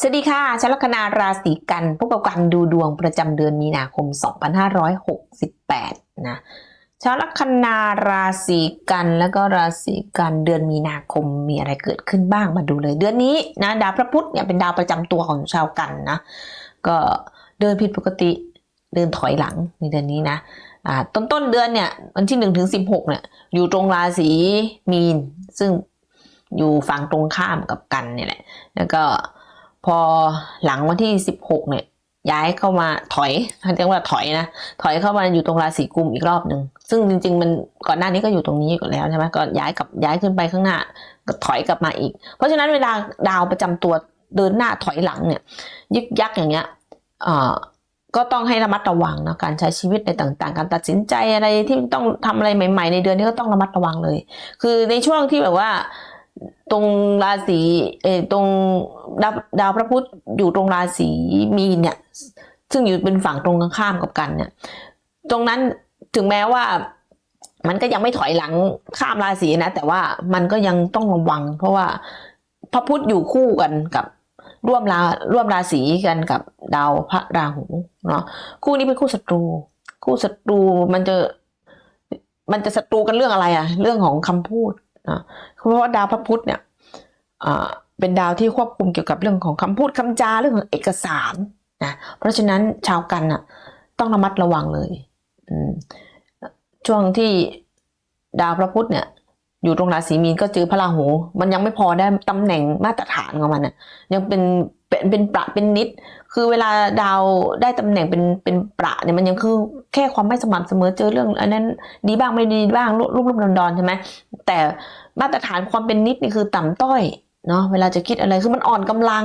สวัสดีค่ะชลัคนาราศีกันพบกับการดูดวงประจำเดือนมีนาคม 2568 นะชาวลัคนาราศีกันแล้วก็ราศีกันเดือนมีนาคมมีอะไรเกิดขึ้นบ้างมาดูเลย เดือนนี้นะดาวพระพุธเนี่ยเป็นดาวประจำตัวของชาวกันนะก็เดินผิดปกติเดินถอยหลังในเดือนนี้นะอ่าต้นต้นเดือนเนี่ยวันที่1ถึง16เนี่ยอยู่ตรงราศีมีน ซึ่งอยู่ฝั่งตรงข้ามกับกันเนี่ยแหละแล้วก็ พอหลังวันที่ 16 เนี่ย ย้ายเข้ามาถอยเรียกว่าถอยนะถอยเข้ามาอยู่ตรงราศีกุมอีกรอบหนึ่งซึ่งจริง ๆ มันก่อนหน้านี้ก็อยู่ตรงนี้อยู่แล้วใช่ไหมก็ย้ายกับย้ายขึ้นไปข้างหน้าก็ถอยกลับมาอีก เพราะฉะนั้นเวลาดาวประจำตัวเดินหน้าถอยหลังเนี่ย ยึกยักอย่างเงี้ยเออก็ต้องให้ระมัดระวังนะการใช้ชีวิตในต่างๆ การตัดสินใจอะไรที่ต้องทำอะไรใหม่ ๆ ในเดือนนี้ก็ต้องระมัดระวังเลย คือในช่วงที่แบบว่า ตรงราศีเออตรงดาวดาวพระพุธอยู่ตรงราศีมีนเนี่ย ซึ่งอยู่เป็นฝั่งตรงข้ามกับกันเนี่ย ตรงนั้นถึงแม้ว่ามันก็ยังไม่ถอยหลังข้ามราศีนะ แต่ว่ามันก็ยังต้องระวัง เพราะว่าพระพุธอยู่คู่กันกับร่วมราร่วมราศีกันกับดาวพระราหูเนาะคู่นี้เป็นคู่ศัตรู คู่ศัตรูมันจะ มันจะศัตรูกันเรื่องอะไรอะเรื่องของคำพูด นะเพราะว่าดาวพระพุธเนี่ยเป็นดาวที่ควบคุมเกี่ยวกับเรื่องของคำพูดคำจาเรื่องของเอกสารนะเพราะฉะนั้นชาวกันน่ะต้องระมัดระวังเลยช่วงที่ดาวพระพุธเนี่ยอยู่ตรงราศีมีนก็เจอพระราหู มันยังไม่พอได้ตำแหน่งมาตรฐานของมันน่ะยังเป็น เป็นประเป็นนิด คือเวลาดาวได้ตำแหน่งเป็นเป็นประเนี่ยมันยังคือแค่ความไม่สม่ำเสมอเจอเรื่อง อันนั้นดีบ้างไม่ดีบ้างรุ่มรุ่มดอนดอนใช่ไหมแต่มาตรฐานความเป็นนิดนี่คือต่ำต้อยเนาะเวลาจะคิดอะไรคือมันอ่อนกำลัง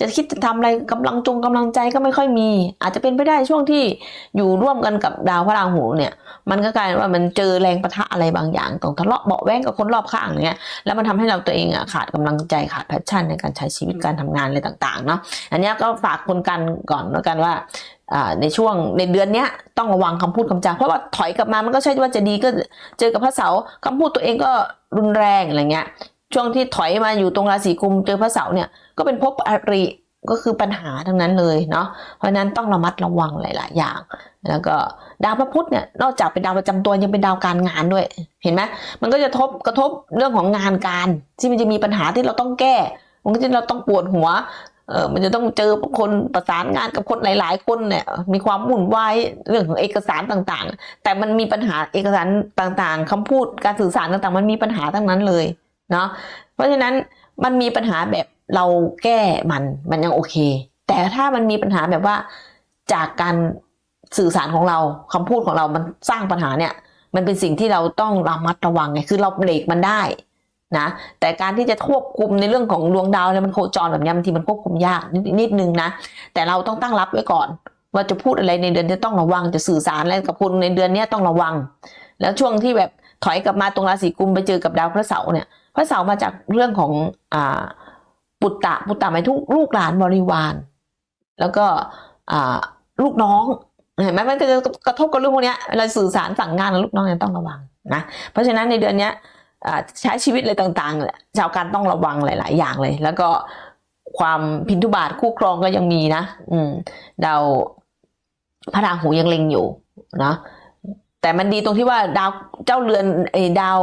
จะคิดจะทำอะไรกำลังจงกำลังใจก็ไม่ค่อยมี อาจจะเป็นไปได้ช่วงที่อยู่ร่วมกันกับดาวพระราหูเนี่ย มันก็กลายเป็นว่ามันเจอแรงประทะอะไรบางอย่างต้องทะเลาะเบาแวงกับคนรอบข้างเนี่ยแล้วมันทำให้เราตัวเองอะขาดกำลังใจขาดแพชชั่นในการใช้ชีวิตการทำงานอะไรต่างๆเนาะอันนี้ก็ฝากคนกันก่อนแล้วกันว่าในช่วงในเดือนนี้ต้องระวังคำพูดคำจาเพราะว่าถอยกลับมามันก็ใช่ว่าจะดีก็เจอกับพระเสาร์คำพูดตัวเองก็รุนแรงอะไรเงี้ย ช่วงที่ถอยมาอยู่ตรงราศีกุมเจอพระเสาร์เนี่ยก็เป็นภพอริก็คือปัญหาทั้งนั้นเลยเนาะเพราะนั้นต้องระมัดระวังหลาย ๆ อย่าง แล้วก็ดาวพระพุธเนี่ยนอกจากเป็นดาวประจำตัวยังเป็นดาวการงานด้วย เห็นไหมมันก็จะทบกระทบเรื่องของงานการ ที่มันจะมีปัญหาที่เราต้องแก้ มันก็จะเราต้องปวดหัวเออมันจะต้องเจอคนประสานงานกับคนหลาย ๆ คนเนี่ยมีความวุ่นวายเรื่องของเอกสารต่าง ๆ แต่มันมีปัญหาเอกสารต่าง ๆคำพูดการสื่อสารต่าง ๆ มันมีปัญหาทั้งนั้นเลย เนาะเพราะฉะนั้นมันมีปัญหาแบบเราแก้มันมันยังโอเค แต่ถ้ามันมีปัญหาแบบว่าจากการสื่อสารของเราคำพูดของเรามันสร้างปัญหาเนี่ย มันเป็นสิ่งที่เราต้องระมัดระวังไงคือเราเบรกมันได้นะแต่การที่จะควบคุมในเรื่องของดวงดาวเนี่ยมันโคจรแบบนี้บางทีมันควบคุมยากนิดนิดนึงนะ แต่เราต้องตั้งรับไว้ก่อน ว่าจะพูดอะไรในเดือนที่ต้องระวังจะสื่อสารอะไรกับคุณในเดือนนี้ต้องระวัง แล้วช่วงที่แบบถอยกลับมาตรงราศีกุมไปเจอกับดาวพระเสาร์เนี่ย พระเสามาจากเรื่องของอ่าปุตตะปุตตะหมายถึงลูกหลานบริวาร แล้วก็อ่าลูกน้องเห็นไหมมันจะกระทบกับเรื่องพวกนี้เวลาสื่อสารสั่งงานกับลูกน้องเนี่ยต้องระวังนะเพราะฉะนั้นในเดือนนี้ใช้ชีวิตอะไรต่างๆเนี่ยชาวการต้องระวังหลาย ๆ อย่างเลย แล้วก็ความพินทุบาทคู่ครองก็ยังมีนะ อืมดาวพระราหูยังเล็งอยู่นะแต่มันดีตรงที่ว่าดาวเจ้าเรือนไอ้ดาว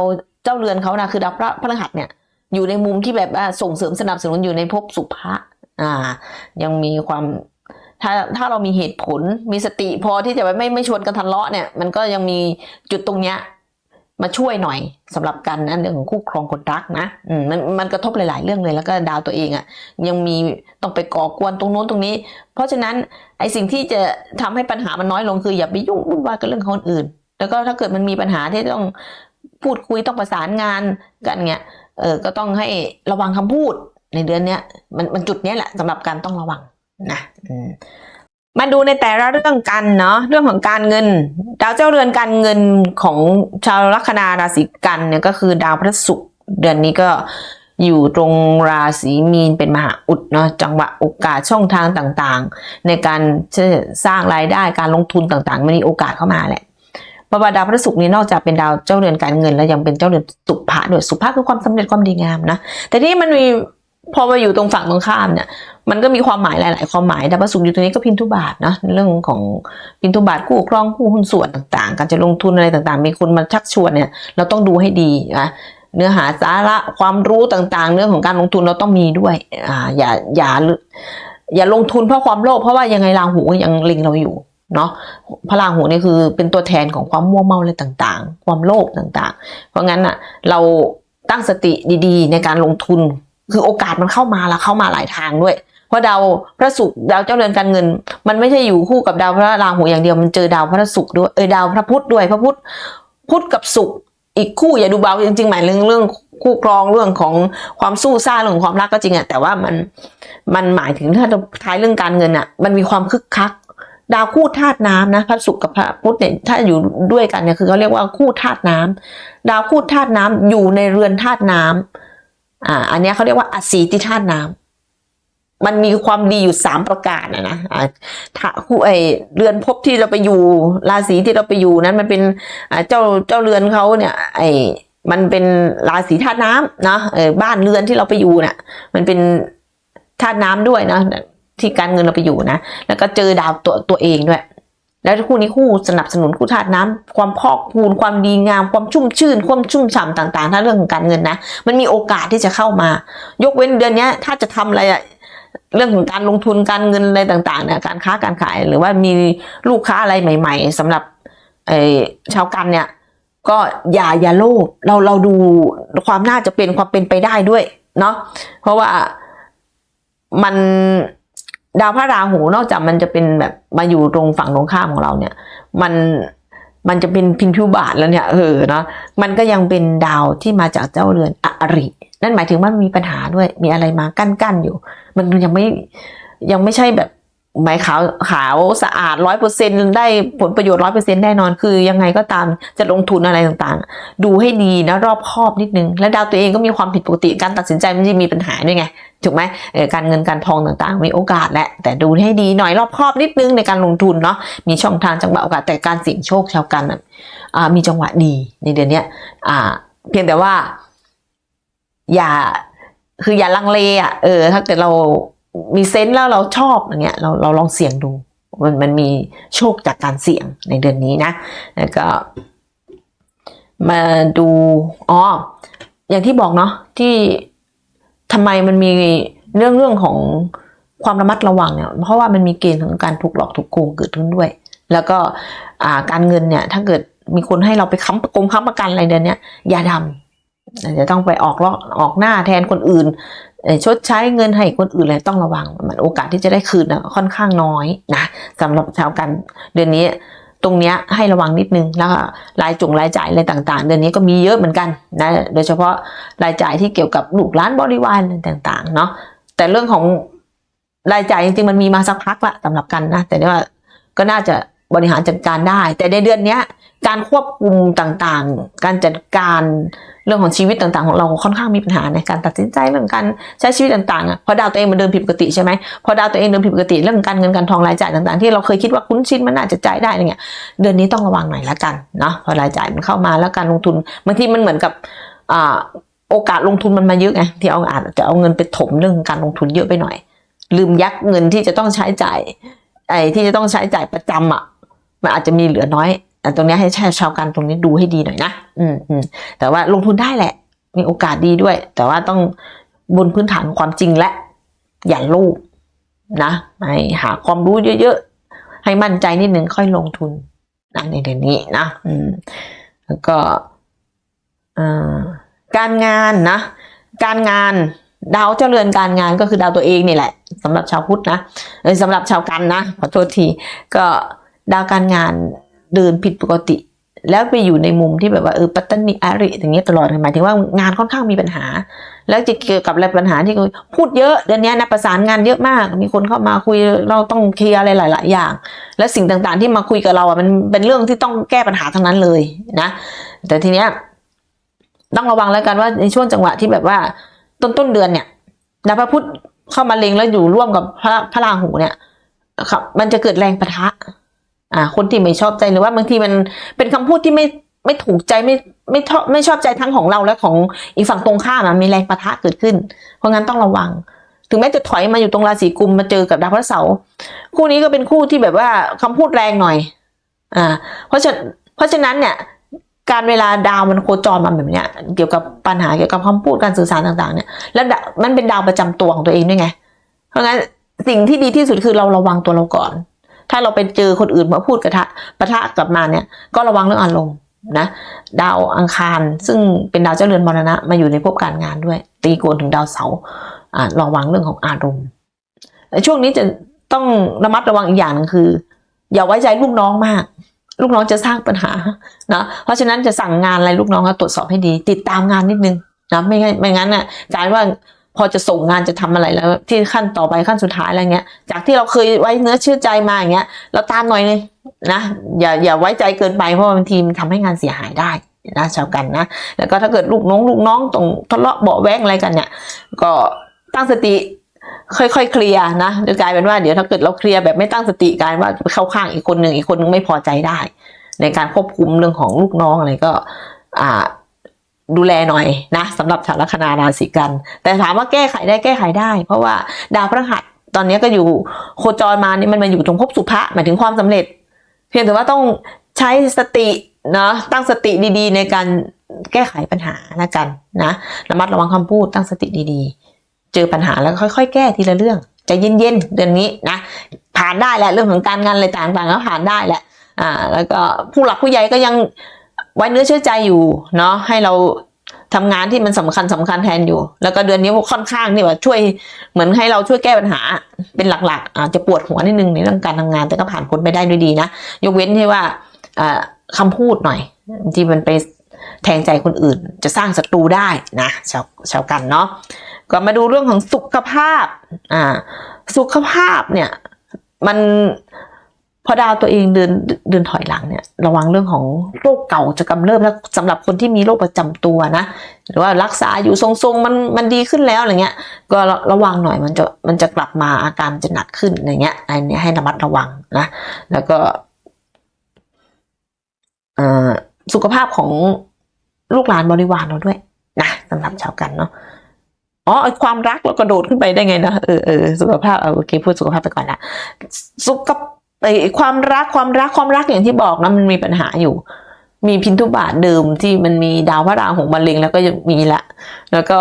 จ้าเรือนเขานะคือดาวพระพฤหัสเนี่ยอยู่ในมุมที่แบบว่าส่งเสริมสนับสนุนอยู่ในภพสุภะอ่า ยังมีความถ้าถ้าเรามีเหตุผลมีสติพอที่จะไม่ไม่ชวนกันทะเลาะเนี่ย มันก็ยังมีจุดตรงเนี้ยมาช่วยหน่อยสำหรับกันนะเรื่องของคู่ครองคนรักนะอืมมันมันกระทบหลาย ๆ เรื่องเลยแล้วก็ดาวตัวเองอะ่ะ ยังมีต้องไปก่อกวนตรงโน้นตรงนี้ เพราะฉะนั้นไอสิ่งที่จะทำให้ปัญหามันน้อยลงคืออย่าไปยุ่งวุ่นวายกับเรื่องคนอื่น แล้วก็ถ้าเกิดมันมีปัญหาที่ต้อง พูดคุยต้องประสานงานกันเงี้ยเออก็ต้องให้ระวังคำพูดในเดือนเนี้ยมันมันจุดเนี้ยแหละสำหรับการต้องระวังนะมาดูในแต่ละเรื่องกันเนาะเรื่องของการเงิน ดาวเจ้าเรือนการเงินของชาวลัคนาราศีกันเนี่ยก็คือดาวพระศุกร์เดือนนี้ก็อยู่ตรงราศีมีนเป็นมหาอุดเนาะจังหวะโอกาสช่องทางต่างๆ ในการสร้างรายได้การลงทุนต่างๆมันมีโอกาสเข้ามาแหละ พราะว่าดาวพระศุกร์นี้นอกจากเป็นดาวเจ้าเรือนการเงิน แล้วยังเป็นเจ้าเรือนสุภะด้วยสุภะคือความสำเร็จความดีงามนะแต่ที่มันมีพอมาอยู่ตรงฝั่งตรงข้ามเนี่ย มันก็มีความหมายหลาย ๆ ความหมายดาวพระศุกร์อยู่ตรงนี้ก็พินทุบาทนะเรื่องของพินทุบาทคู่ครองคู่หุ้นส่วนต่าง ๆ การจะลงทุนอะไรต่างๆ มีคนมาชักชวนเนี่ย เราต้องดูให้ดีนะเนื้อหาสาระความรู้ต่างๆ เรื่องของการลงทุนเราต้องมีด้วยอ่าอย่าอย่าอย่าลงทุนเพราะความโลภเพราะว่ายังไงราหูยังเล็งเราอยู่ เนาะพระราหูนี่คือเป็นตัวแทนของความมัวเมาอะไรต่างๆ ความโลภต่างๆ เพราะงั้นอะเราตั้งสติดีๆ ในการลงทุน คือโอกาสมันเข้ามาแล้วเข้ามาหลายทางด้วย เพราะดาวพระศุกร์ดาวเจ้าเรือนการเงิน มันไม่ใช่อยู่คู่กับดาวพระราหูอย่างเดียวมันเจอดาวพระศุกร์ด้วยเออดาวพระพุธด้วยพระพุธพุธกับศุกร์อีกคู่อย่าดูเบาจริงๆหมายเรื่องเรื่องคู่ครองเรื่องของความสู้ซ่าเรื่องความรักก็จริงอะแต่ว่ามันมันหมายถึงถ้าท้ายเรื่องการเงินอะมันมีความคึกคัก ดาวคู่ธาตุน้ำนะพระศุกร์กับพระพุธเนี่ยถ้าอยู่ด้วยกันเนี่ยคือเขาเรียกว่าคู่ธาตุน้ำดาวคู่ธาตุน้ำอยู่ในเรือนธาตุน้ำอ่า อันนี้เขาเรียกว่าอสีติธาตุน้ำมันมีความดีอยู่สามประการนะนะถ้าคู่ไอเรือนภพที่เราไปอยู่ราศีที่เราไปอยู่นั้นมันเป็นเจ้าเจ้าเรือนเขาเนี่ย ไอมันเป็นราศีธาตุน้ำนะเออบ้านเรือนที่เราไปอยู่เนี่ยมันเป็นธาตุน้ำด้วยนะ ที่การเงินเราไปอยู่นะ แล้วก็เจอดาวตัวตัวเองด้วย แล้วคู่นี้คู่สนับสนุนคู่ธาตุน้ำความพอกพูนความดีงาม ความชุ่มชื่น ความชุ่มฉ่ำต่างๆ ถ้าเรื่องของการเงินนะ มันมีโอกาสที่จะเข้ามา ยกเว้นเดือนนี้ถ้าจะทำอะไรอะเรื่องของการลงทุนการเงินอะไรต่างๆเนี่ยการค้าการขายหรือว่ามีลูกค้าอะไรใหม่ ๆสำหรับไอ้ชาวกันเนี่ย ก็อย่าอย่าโลภเราเราดูความน่าจะเป็นความเป็นไปได้ด้วยเนาะเพราะว่ามัน ดาวพระราหูนอกจากมันจะเป็นแบบมาอยู่ตรงฝั่งตรงข้ามของเราเนี่ย มันมันจะเป็นพินทุบาทแล้วเนี่ยเออเนาะมันก็ยังเป็นดาวที่มาจากเจ้าเรือนอริ นั่นหมายถึงว่ามีปัญหาด้วยมีอะไรมากั้นกั้นอยู่ มันยังไม่ยังไม่ใช่แบบ หมายขาวขาวสะอาดร้อยเปอร์เซ็นได้ผลประโยชน์ร้อยเปอร์เซ็นแน่นอนคือยังไงก็ตามจะลงทุนอะไรต่างๆ ดูให้ดีนะรอบคอบนิดนึง และดาวตัวเองก็มีความผิดปกติการตัดสินใจมันจะมีปัญหาด้วยไงถูกไหมการเงินการทองต่างๆ มีโอกาสแหละแต่ดูให้ดีหน่อยรอบคอบนิดนึงในการลงทุนเนาะมีช่องทางจังหวะโอกาสแต่การเสี่ยงโชคชาวกันมีจังหวะดีในเดือนเนี้ยเพียงแต่ว่า อย่าคืออย่าลังเลอะเออถ้าเกิดเรา มีเซนส์แล้วเราชอบอย่างเงี้ยเราเราลองเสี่ยงดูมันมันมีโชคจากการเสี่ยงในเดือนนี้นะแล้วก็ มาดูอ๋ออย่างที่บอกเนาะที่ทำไมมันมีเรื่องเรื่องของความระมัดระวังเนี่ยเพราะว่ามันมีเกณฑ์ของการถูกหลอกถูกโกงเกิดขึ้นด้วย แล้วก็การเงินเนี่ยถ้าเกิดมีคนให้เราไปค้ำประกงค้ำประกันอะไรเดือนนี้อย่าทำ จะต้องไปออกลอกออกหน้าแทนคนอื่นชดใช้เงินให้คนอื่นเลยต้องระวัง มันโอกาสที่จะได้คืนนะค่อนข้างน้อยนะสำหรับชาวกันเดือนนี้ตรงเนี้ยให้ระวังนิดนึงแล้วก็รายจงรายจ่ายอะไรต่างๆ เดือนนี้ก็มีเยอะเหมือนกันนะโดยเฉพาะรายจ่ายที่เกี่ยวกับลูกหลานบริวารอะไรต่างๆเนาะแต่เรื่องของรายจ่ายจริงๆมันมีมาสักพักละสำหรับกันนะแต่ว่าก็น่าจะบริหารจัดการได้ แต่ในเดือนนี้การควบคุมต่างๆ การจัดการ เรื่องของชีวิตต่างๆของเราค่อนข้างมีปัญหาในการตัดสินใจเรื่องการใช้ชีวิตต่างๆอะพอดาวตัวเองมันเดินผิดปกติใช่ไหมพอดาวตัวเองเดินผิดปกติเรื่องการเงินการทองรายจ่ายต่างๆ ที่เราเคยคิดว่าคุ้นชินมันน่าจะจ่ายได้อะไรเงี้ยเดือนนี้ต้องระวังหน่อยละกันเนาะพอรายจ่ายมันเข้ามาแล้วการลงทุนบางทีมันเหมือนกับอ่าโอกาสลงทุนมันมาเยอะไงที่เอาอาจจะเอาเงินไปถมเรื่องการลงทุนเยอะไปหน่อย ลืมยักเงินที่จะต้องใช้จ่ายไอ้ที่จะต้องใช้จ่ายประจำอะมันอาจจะมีเหลือน้อย แต่ตรงนี้ให้ชาวกันตรงนี้ดูให้ดีหน่อยนะ อืมอืมแต่ว่าลงทุนได้แหละ มีโอกาสดีด้วย แต่ว่าต้องบนพื้นฐานความจริงและ อย่าลูกนะให้หาความรู้เยอะๆ ให้มั่นใจนิดนึงค่อยลงทุนนะในเดือนนี้นะ อืม แล้วก็การงานนะ การงานดาวเจ้าเรือนการงานก็คือดาวตัวเองนี่แหละสำหรับชาวพุทธนะสำหรับชาวกันนะขอโทษทีก็ดาวการงาน เดินผิดปกติ แล้วไปอยู่ในมุมที่แบบว่าเออปัตตานิอาริอย่างเงี้ยตลอดหมายถึงว่างานค่อนข้างมีปัญหา แล้วจะเกี่ยวกับอะไรปัญหาที่พูดเยอะเดือนนี้นะประสานงานเยอะมาก มีคนเข้ามาคุยเราต้องเคลียร์อะไรหลาย ๆ อย่าง และสิ่งต่างๆ ที่มาคุยกับเราอะมันเป็นเรื่องที่ต้องแก้ปัญหาทั้งนั้นเลยนะ แต่ทีเนี้ยต้องระวังแล้วกันว่าในช่วงจังหวะที่แบบว่า ต้นต้นเดือนเนี่ยดาพระพุธเข้ามาเล็งแล้วอยู่ร่วมกับพระพระราหูเนี่ยครับมันจะเกิดแรงประทะ อ่าคนที่ไม่ชอบใจหรือว่าบางทีมันเป็นคำพูดที่ไม่ไม่ถูกใจไม่ไม่ชอบไม่ชอบใจทั้งของเราและของอีกฝั่งตรงข้ามอะมีแรงปะทะเกิดขึ้น เพราะงั้นต้องระวัง ถึงแม้จะถอยมาอยู่ตรงราศีกุมมาเจอกับดาวพระเสาร์คู่นี้ก็เป็นคู่ที่แบบว่าคำพูดแรงหน่อย อ่า เพราะฉะเพราะฉะนั้นเนี่ยการเวลาดาวมันโคจรมาแบบเนี้ยเกี่ยวกับปัญหาเกี่ยวกับคำพูดการสื่อสารต่างๆ เนี่ย แล้วดาวมันเป็นดาวประจำตัวของตัวเองด้วยไง เพราะงั้นสิ่งที่ดีที่สุดคือเราระวังตัวเราก่อน ถ้าเราไปเจอคนอื่นมาพูดกระทะปะทะกลับมาเนี่ย ก็ระวังเรื่องอารมณ์นะ ดาวอังคารซึ่งเป็นดาวเจ้าเรือนมรณะมาอยู่ในภพการงานด้วย ตีโกนถึงดาวเสาร์อ่าระวังเรื่องของอารมณ์ช่วงนี้จะต้องระมัดระวังอีกอย่างหนึงคือ อย่าไว้ใจลูกน้องมาก ลูกน้องจะสร้างปัญหานะเพราะฉะนั้นจะสั่งงานอะไรลูกน้องก็ตรวจสอบให้ดี ติดตามงานนิดนึงนะไม่งั้นไม่งั้นน่ะกลายว่า พอจะส่งงานจะทำอะไรแล้ว ที่ขั้นต่อไปขั้นสุดท้ายอะไรเงี้ย จากที่เราเคยไว้เนื้อเชื่อใจมาอย่างเงี้ยเราตามหน่อยนึงนะอย่าอย่าไว้ใจเกินไปเพราะบางทีมันทำให้งานเสียหายได้นะชาวกันนะ แล้วก็ถ้าเกิดลูกน้องลูกน้องตรงทะเลาะเบาแว้งอะไรกันเนี่ย ก็ตั้งสติค่อยๆเคลียร์นะจะกลายเป็นว่าเดี๋ยวถ้าเกิดเราเคลียร์แบบไม่ตั้งสติกลายว่าเข้าข้างอีกคนหนึ่งอีกคนนึงไม่พอใจได้ ในการควบคุมเรื่องของลูกน้องอะไรก็ อ่า ดูแลหน่อยนะสำหรับชาวลัคนาราศีกัน แต่ถามว่าแก้ไขได้แก้ไขได้ เพราะว่าดาวพฤหัสตอนนี้ก็อยู่โคจรมานี่มันมาอยู่ตรงภพสุภะหมายถึงความสำเร็จ เพียงแต่ว่าต้องใช้สตินะตั้งสติดีๆ ในการแก้ไขปัญหาละกันนะระมัดระวังคำพูดตั้งสติดีๆ เจอปัญหาแล้วค่อย ๆ แก้ทีละเรื่องใจเย็นๆเดือนนี้นะผ่านได้แหละเรื่องของการงานอะไรต่างๆก็ผ่านได้แหละอ่าแล้วก็ผู้หลักผู้ใหญ่ก็ยัง ไว้เนื้อเชื่อใจอยู่เนาะให้เราทำงานที่มันสำคัญสำคัญแทนอยู่ แล้วก็เดือนนี้ค่อนข้างนี่ว่าช่วยเหมือนให้เราช่วยแก้ปัญหาเป็นหลัก ๆ อาจจะปวดหัวนิดนึงในเรื่องการทำงาน แต่ก็ผ่านพ้นไปได้ด้วยดีนะ ยกเว้นที่ว่าอ่าคำพูดหน่อยที่มันไปแทงใจคนอื่น จะสร้างศัตรูได้นะชาวชาวกันเนาะก็มาดูเรื่องของสุขภาพอ่าสุขภาพเนี่ยมัน พอดาวตัวเองเดินเดินถอยหลังเนี่ยระวังเรื่องของโรคเก่าจะกำเริบแล้วสำหรับคนที่มีโรคประจำตัวนะ หรือว่ารักษาอยู่ทรงๆมันมันดีขึ้นแล้วอะไรเงี้ย ก็ระวังหน่อยมันจะมันจะกลับมาอาการจะหนักขึ้นอะไรเงี้ยอันนี้ให้ระมัดระวังนะ แล้วก็สุขภาพของลูกหลานบริวารเราด้วยนะสำหรับชาวกันเนาะอ๋อความรักเรากระโดดขึ้นไปได้ไงนะเออเออสุขภาพเอาโอเคพูดสุขภาพไปก่อนละสุข ไอ้ความรักความรักความรักอย่างที่บอกนะมันมีปัญหาอยู่ มีพินทุบาทเดิมที่มันมีดาวพระราหูมาเล็งแล้วก็ยังมีละ แล้วก็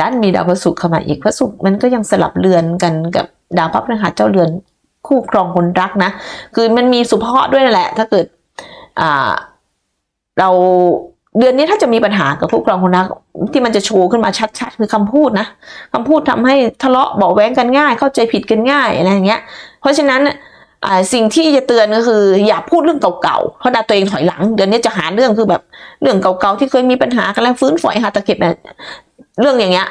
ด้านมีดาวพระศุกร์เข้ามาอีกพระศุกร์มันก็ยังสลับเรือนกันกับดาวพระพฤหัสเจ้าเรือนคู่ครองคนรักนะ คือมันมีสุภาพด้วยนั่นแหละ ถ้าเกิดอ่าเราเดือนนี้ถ้าจะมีปัญหากับคู่ครองคนรักที่มันจะโชว์ขึ้นมาชัดๆ คือคำพูดนะคำพูดทำให้ทะเลาะเบาะแว้งกันง่าย เข้าใจผิดกันง่ายอะไรอย่างเงี้ย เพราะฉะนั้น สิ่งที่จะเตือนก็คือ อย่าพูดเรื่องเก่าๆเพราะดาวตัวเองถอยหลัง เดือนนี้จะหาเรื่องคือแบบเรื่องเก่าๆที่เคยมีปัญหากันแล้วฟื้นฝอยหาตะเข็บเนี่ยเรื่องอย่างเงี้ย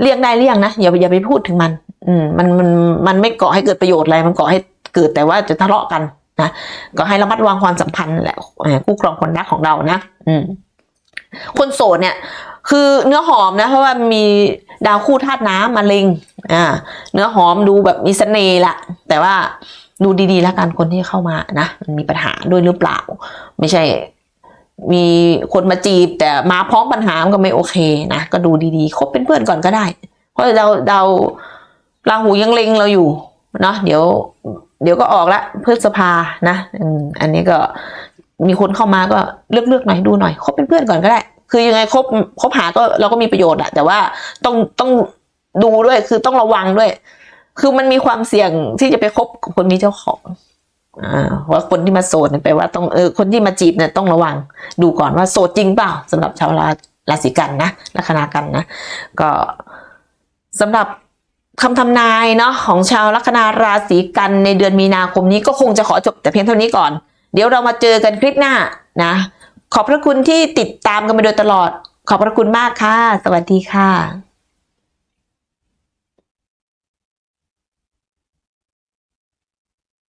เลี่ยงได้เลี่ยงนะอย่าอย่าไปพูดถึงมัน อืมมันมันมันไม่ก่อให้เกิดประโยชน์อะไรมันก่อให้เกิดแต่ว่าจะทะเลาะกันนะก็ให้ระมัดระวังความสัมพันธ์แหละคู่ครองคนรักของเรานะ อืมคนโสดเนี่ย คือเนื้อหอมนะ เพราะว่ามีดาวคู่ธาตุน้ำมาเล็งอ่า เนื้อหอมดูแบบมีเสน่ห์ละแต่ว่า ดูดีๆ แล้วกันคนที่เข้ามานะมันมีปัญหาด้วยหรือเปล่า ไม่ใช่ มีคนมาจีบ แต่มาพร้อมปัญหามันก็ไม่โอเคนะก็ดูดีๆคบเป็นเพื่อนก่อนก็ได้ เพราะเราเราราหูยังเล็งเราอยู่เนาะเดี๋ยว เดี๋ยวก็ออกละพฤษภานะอันนี้ก็มีคนเข้ามาก็เลือกเลือกๆหน่อยดูหน่อยคบเป็นเพื่อนก่อนก็ได้ คือยังไงคบคบหาก็เราก็มีประโยชน์อะแต่ว่าต้องต้องดูด้วยคือต้องระวังด้วย คือมันมีความเสี่ยงที่จะไปคบกับคนมีเจ้าของอ่าว่าคนที่มาโสดเนี่ยแปลว่าต้องเออคนที่มาจีบเนี่ยต้องระวัง ดูก่อนว่าโสดจริงเปล่าสำหรับชาวราราศีกันนะลัคนากันนะ ก็สำหรับคำทำนายเนาะของชาวลัคนาราศีกันในเดือนมีนาคมนี้ก็คงจะขอจบแต่เพียงเท่านี้ก่อน เดี๋ยวเรามาเจอกันคลิปหน้านะ ขอบพระคุณที่ติดตามกันมาโดยตลอด ขอบพระคุณมากค่ะ สวัสดีค่ะ